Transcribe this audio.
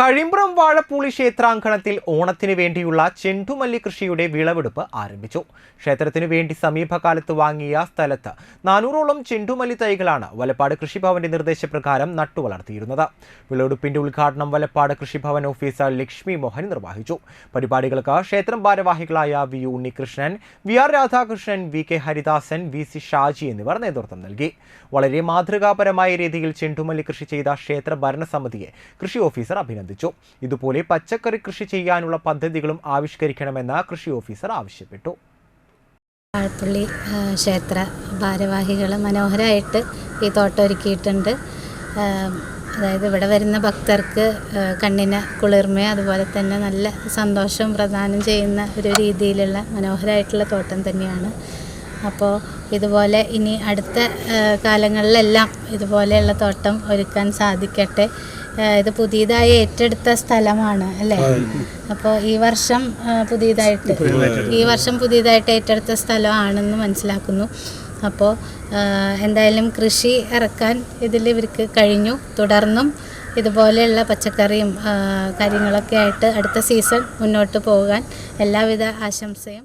കഴിമ്പ്രം വാഴപ്പൂളി ക്ഷേത്രാങ്കണത്തിൽ ഓണത്തിന് വേണ്ടിയുള്ള ചെണ്ടുമല്ലി കൃഷിയുടെ വിളവെടുപ്പ് ആരംഭിച്ചു. ക്ഷേത്രത്തിനു വേണ്ടി സമീപകാലത്ത് വാങ്ങിയ സ്ഥലത്ത് നാനൂറോളം ചെണ്ടുമല്ലി തൈകളാണ് വലപ്പാട് കൃഷിഭവന്റെ നിർദ്ദേശപ്രകാരം നട്ടുവളർത്തിയിരുന്നത്. വിളവെടുപ്പിന്റെ ഉദ്ഘാടനം വലപ്പാട് കൃഷിഭവൻ ഓഫീസർ ലക്ഷ്മി മോഹൻ നിർവഹിച്ചു. പരിപാടികൾക്ക് ക്ഷേത്രം ഭാരവാഹികളായ V Unnikrishnan V R Radhakrishnan V K Haridasan V C Shaji എന്നിവർ നേതൃത്വം നൽകി. വളരെ മാതൃകാപരമായ രീതിയിൽ ചെണ്ടുമല്ലി കൃഷി ചെയ്ത ക്ഷേത്ര ഭരണസമിതിയെ കൃഷി ഓഫീസർ അഭിനന്ദിച്ചു. ഇതുപോലെ പച്ചക്കറി കൃഷി ചെയ്യാനുള്ള പദ്ധതികളും ആവിഷ്കരിക്കണമെന്ന് കൃഷി ഓഫീസർ ആവശ്യപ്പെട്ടു. വാഴപ്പള്ളി ആ, ക്ഷേത്ര ഭാരവാഹികൾ മനോഹരമായിട്ട് ഈ തോട്ടം ഒരുക്കിയിട്ടുണ്ട്. അതായത് ഇവിടെ വരുന്ന ഭക്തർക്ക് കണ്ണിന് കുളിർമയും അതുപോലെ തന്നെ നല്ല സന്തോഷം പ്രദാനം ചെയ്യുന്ന ഒരു രീതിയിലുള്ള മനോഹരമായിട്ടുള്ള തോട്ടം തന്നെയാണ്. അപ്പോൾ ഇതുപോലെ ഇനി അടുത്ത കാലങ്ങളിലെല്ലാം ഇതുപോലെയുള്ള തോട്ടം ഒരുക്കാൻ സാധിക്കട്ടെ ഇത് പുതിയതായി ഏറ്റെടുത്ത സ്ഥലമാണ് അല്ലേ? അപ്പോൾ ഈ വർഷം പുതിയതായിട്ട് ഈ വർഷം പുതിയതായിട്ട് ഏറ്റെടുത്ത സ്ഥലമാണെന്ന് മനസ്സിലാക്കുന്നു. അപ്പോൾ എന്തായാലും കൃഷി ഇറക്കാൻ ഇതിൽ ഇവർക്ക് കഴിഞ്ഞു. തുടർന്നും ഇതുപോലെയുള്ള പച്ചക്കറിയും കാര്യങ്ങളൊക്കെ ആയിട്ട് അടുത്ത സീസൺ മുന്നോട്ട് പോകാൻ എല്ലാവിധ ആശംസയും